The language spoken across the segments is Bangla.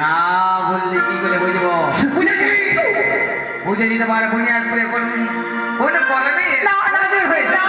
না বললে কি করে বুঝব বুঝে দিতে পারে বুনিয়াদ করে কোন ওটা করেনি না হয়ে না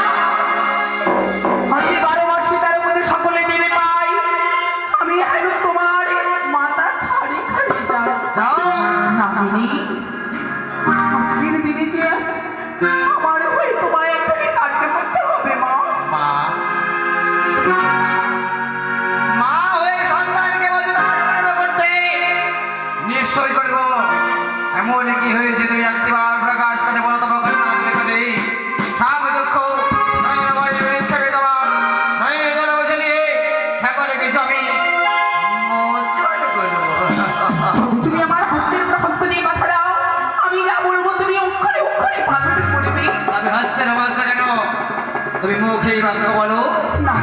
তুমি মুখেই বাক্য বলো। না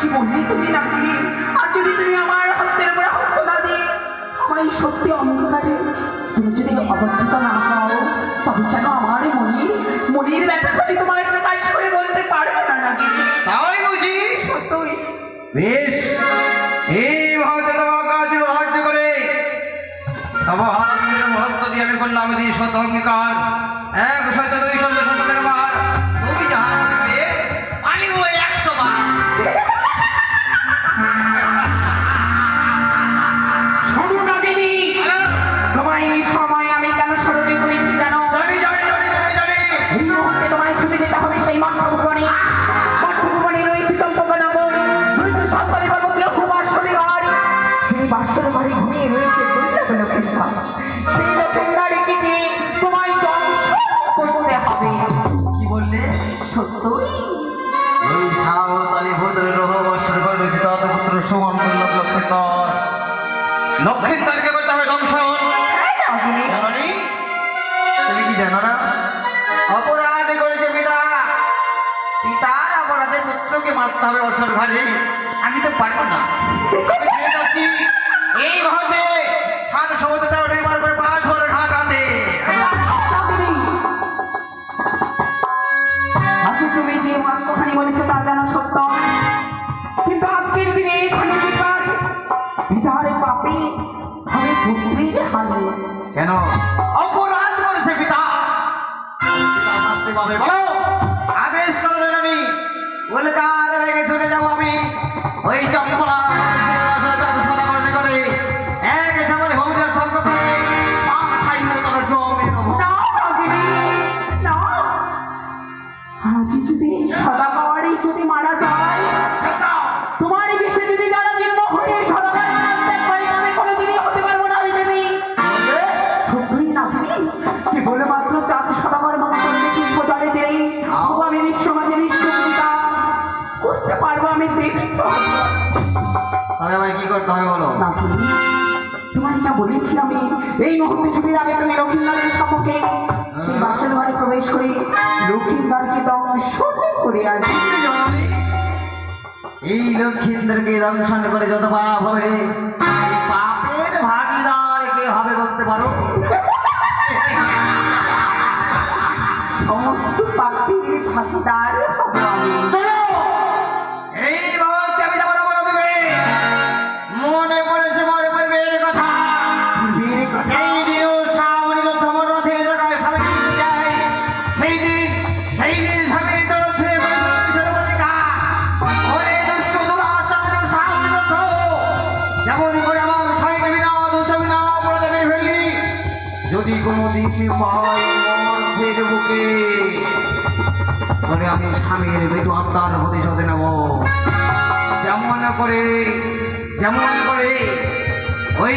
কি বললি তুমি নাকিনি আর যদি তুমি আমার হস্তের উপরে হস্ত না দিয়ে আমার এই সত্যি অন্ধকারে তুমি যদি অবদ্ধত না হও তবে যেন আমার মনির মনির ব্যাপারখানি তোমার প্রকাশ করে বলতে পারব না নাকিনি তাই বুঝি? সত্যই। বেশ। এই ভাবে তোমার কাজ সাহায্য করে তব হাস্তের হস্ত দিয়ে আমি করলাম এই শত অঙ্গীকার। এক সত্য দুই সত্য সত্যের সত্যই? ওই সাঁওতালি ভূতের রোহ বর্ষর করে রয়েছে সুমন দুর্লভ লক্ষিন্দর লক্ষিন্দরকে করতে হবে ধ্বংসন হ্যাঁ তুমি কি জানো না? অপরাধ করেছে পিতা। পিতার অপরাধে পুত্রকে মারতে হবে অসর ঘরে। আমি তো পারব না। এই মুহূর্তে সাত সমুদ্র দেওয়া করে পাঁচ ধরে ঘাট যে বলেছে তা জানা সত্য। কিন্তু আজকের দিনে বিধারে পাপি আমি পুত্রীর হানি। কেন? অপরাধ করেছে পিতা। শাস্তি পাবে বলো। আদেশ করে আমি উল্কার বেগে ছুটে যাব আমি। ওই চম্পলা আজ যদি সদাগরে যদি মারা যায় তোমার বিষয়ে যদি যারা জীর্ণ হয়ে ত্যাগ করে কোনোদিনই হতে পারব না আমি দেবী। সত্যই না তুমি? কি বলে মাত্র চাঁদ সদাগর মন্ত্রকে পুষ্প জলে দেই? তবু আমি বিশ্বমাঝে বিশ্বপিতা করতে পারব আমি দেবী তবে আমায় কি করতে হবে বলো? না তুমি? তোমার যা বলেছি আমি এই মুহূর্তে ছুটির আগে তুমি লক্ষ্মীনাথের সম্মুখে সেই বাসের ঘরে প্রবেশ করে লক্ষ্মীনাথকে দংশন করে আসি এই লক্ষ্মীন্দ্রকে দংশন করে যত পাপ হবে পাপের ভাগিদার কে হবে বলতে পারো? সমস্ত পাপের ভাগিদার হব। কোনো দিন পাই মর্থের বুকে। তবে আমি স্বামীর বেটু আত্মার প্রতিশোধ নেব। যেমন করে যেমন করে ওই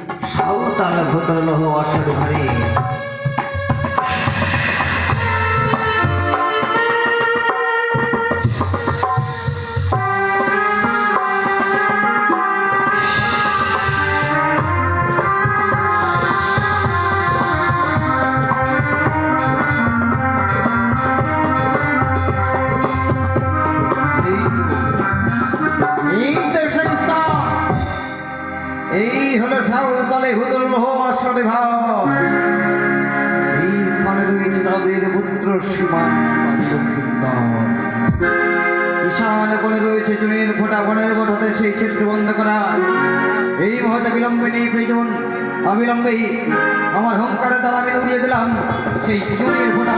સાવ તારા ભૂતરનો હું અસર ભરી এই হলো সাউতালে লোহ আসরে ঘর এই স্থানে রয়েছে তাদের পুত্র সীমান ঈশান কোণে রয়েছে চুনের ফোটা, বনের ফোটাতে সেই চিত্র বন্ধ করা। এই মুহূর্তে বিলম্বে নেই প্রয়োজন অবিলম্বে আমার হংকারে দ্বারা আমি উড়িয়ে দিলাম সেই চুনের ফোটা।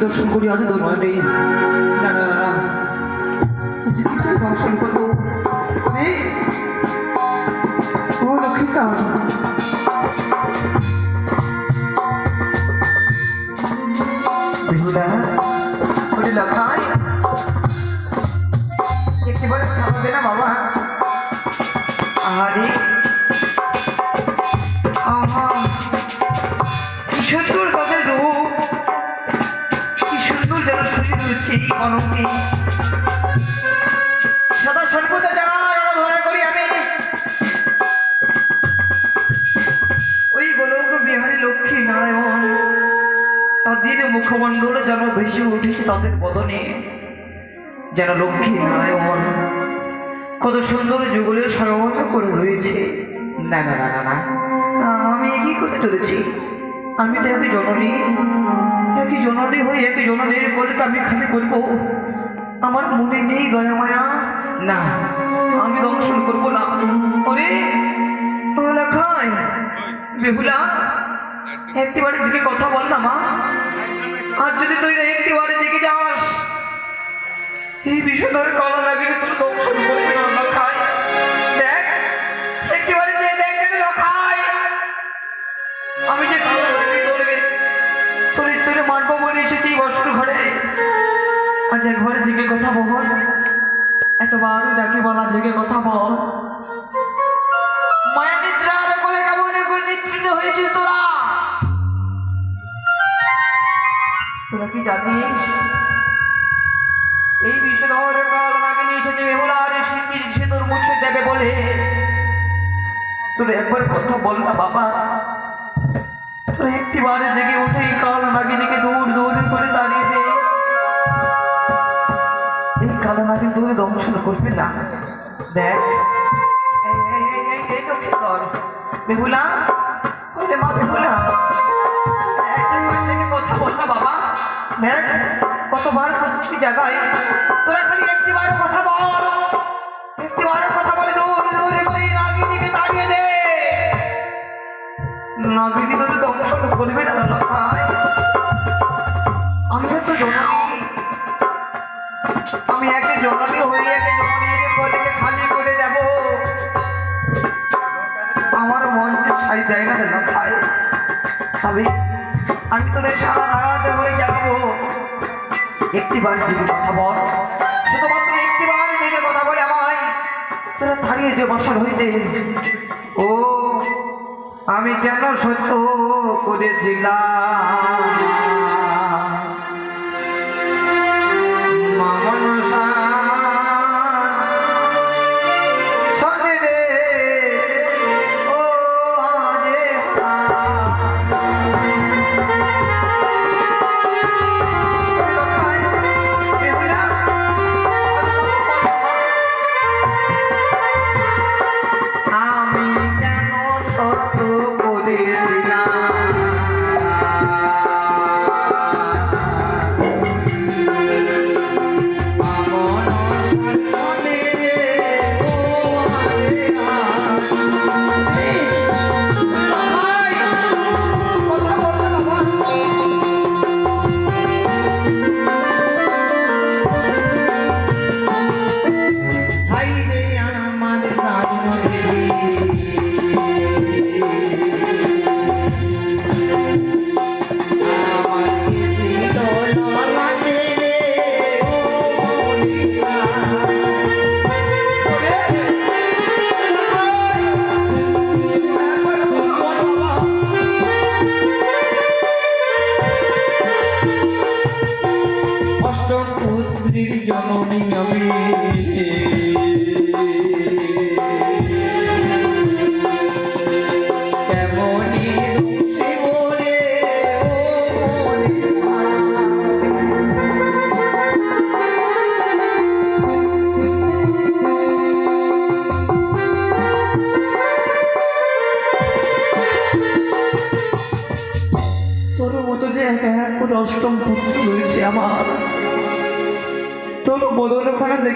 দর্শন করি আজ দরবার না না না আজ দর্শন করব। নেই ও লক্ষ্মীকা বেহুলা একেবারে সামনে না বাবা? সদা সর্বদা আমি ওই গোলক বিহারী লক্ষ্মী নারায়ণ তাদের মুখমণ্ডল যেন ভেসে উঠেছে তাদের বদনে যেন লক্ষ্মী নারায়ণ কত সুন্দর যুগলে সরবরাহ করে রয়েছে না না না না আমি কি করতে চলেছি আমি তো একই জননী একই জননী হয়ে একই জননীর কোলকে আমি খালি করব? আমার মনে নেই দয়া মায়া। না। আমি দংশন করব না। ওরে খাই। বেহুলা একটি বাড়ি দিকে কথা বল না মা। আর যদি তুই না একটি বাড়ি দিকে যাস এই বিষধর কলা লাগিয়ে তোর দংশন করবে না না খাই। দেখ একটি বাড়ি যেয়ে দেখ না খাই। আমি যে কালো মারবো বলে এসেছি বসর ঘরে। আজ ঘরে জেগে কথা বল। এতবার ডাকি বলা, জেগে কথা বল। মায়া নিদ্রার কোলে কেমন করে নিদ্রিত হয়েছিস তোরা? তোরা কি জানিস? এই বিষধর কাল নাকি নিয়ে এসেছে বেহুলার সিদ্ধির সিঁদুর মুছে দেবে বলে। তোর একবার কথা বল না, বাবা। একটি বারে জেগে উঠে এই কাল নাগিনীকে দৌড় দৌড় করে দাঁড়িয়ে দে। এই কালো নাগিন দৌড়ে দংশন করবে না। দেখ। কথা বল না বাবা। দেখ, কতবার জায়গায় তোরা কথা বল। দৌড়ে দৌড়ে করে নাগিনীকে তাড়িয়ে দে। নাগিনী তোদের দংশন করবে না আমি তো জননী। আমি একে জননী হয়ে আমার মন যে সাই দেয় না রে খায়। তবে আমি তোদের সারা রাত ধরে যাব। একটি বার জেগে কথা বল, শুধুমাত্র একটি বার জেগে কথা বলে আমায়, তোরা দাঁড়িয়ে যে বছর হইতে। কেন সত্য করেছিলাম?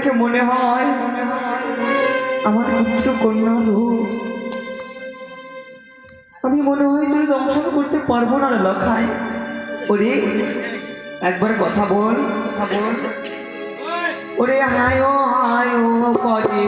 দেখে মনে হয় আমার পুত্র কন্যা রূপ আমি মনে হয় তোর দংশন করতে পারব না লখায় ওরে, একবার কথা বল। কথা বল ওরে হায় ও হায় ও করে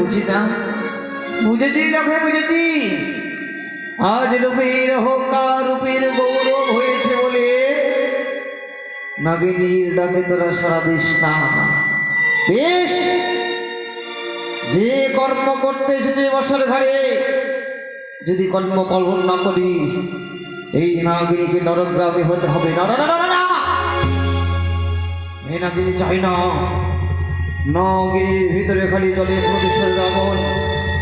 বুঝি না? বুঝেছি দেখে বুঝেছি। আজ রূপের হোকার রূপের নাগিনীর ডাকে তোরা সারা দিস না। বেশ। যে কর্ম করতে এসেছে বছর ঘরে, যদি কর্ম পালন না করি, এই নাগিনীকে নরগ্রামে হতে হবে। না নাগিনী চাই না। নাগিনীর ভিতরে খালি জলে প্রতিশোধ রাবণ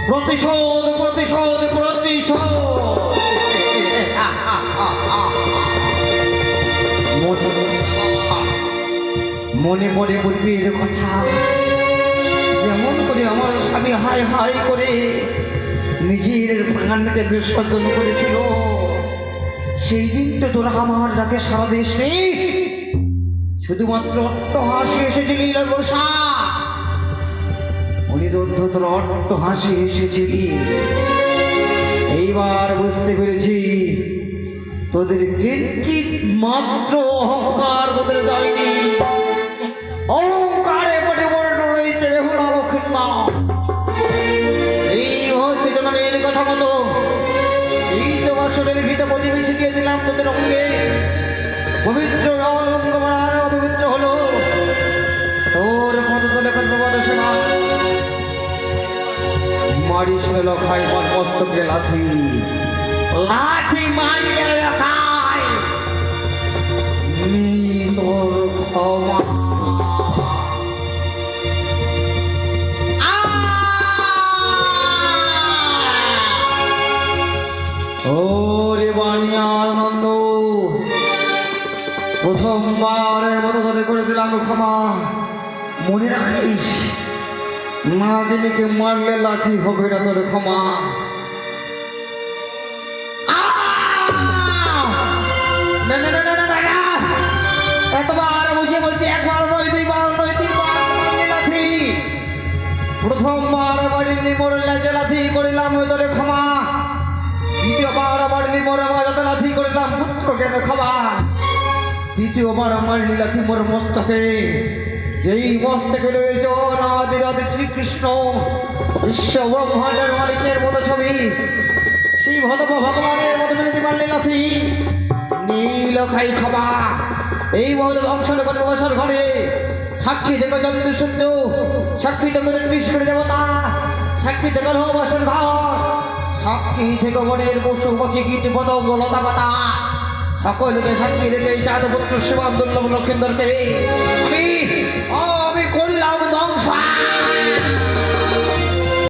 প্রতিশোধ প্রতিশোধ প্রতিশোধ। মনে মনে বলবি এর কথা। যেমন করে আমার স্বামী হাই হাই করে নিজের প্রাণকে বিসর্জন করেছিল, সেই দিন তো তোরা আমার ডাকে সারা দেশ নেই। শুধুমাত্র অট্টহাসি এসেছিলি বসা অনিরুদ্ধ তোর অট্টহাসি এসেছিলি। এইবার বুঝতে পেরেছি, তোদের কিঞ্চিত মাত্র অহংকার তোদের যায়নি। অহংকারে পরিবর্তন রয়েছে বেহুলা লক্ষ্মীন্দা এই মুহূর্তে জননীর কথা মতো এই তো বছরের গীত প্রদীপে ছিটিয়ে দিলাম তোদের অঙ্গে। পবিত্র অঙ্গ মার অপবিত্র হলো তোর পদতলে কর্মপদ সেবা মারিস লখাই মন মস্তকে লাথি লাথি মারিয়ে লখাই নি তোর ক্ষমা। প্রথমবারের মতো তোদের করে দিলাম, ক্ষমা। মনে রাখিস নাগিনীকে মারলে লাথি হবে না তোর ক্ষমা! এতবার বুঝিয়ে বলছি, একবার নয়, দুইবার নয়, তিনবার লাথি প্রথমবার বাড়ির নিমরে লাথি করিলাম তোরে ক্ষমা। দ্বিতীয়বার বাড়ির নিমরে লাথি করিলাম পুত্র কেন ক্ষমা। তৃতীয়বার আমার লীলাথি মোর মস্তকে। যেই মস্তকে রয়েছে অনাদি রাধে শ্রীকৃষ্ণ বিশ্ব ব্রহ্মাণ্ডের মালিকের মতো ছবি। সেই ভদব ভগবানের মতো বিরোধী মারলে লাথি নীল খাই ক্ষমা। এই মহলে ধ্বংসন করে বছর ঘরে। সাক্ষী থেকে চন্দ্র সূর্য সাক্ষী থেকে কৃষ্ণ দেবতা। সাক্ষী থেকে বছর ঘর সাক্ষী থেকে বনের পশু পক্ষী কীট পতঙ্গ লতা পাতা। সকলকে সাক্ষী রেখে এই চাঁদ পুত্র শিবান দুর্লভ লক্ষিন্দরকে। আমি